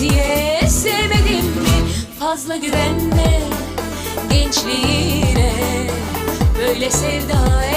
diye sevmedim mi? Fazla güvenme gençliğine böyle sevdaya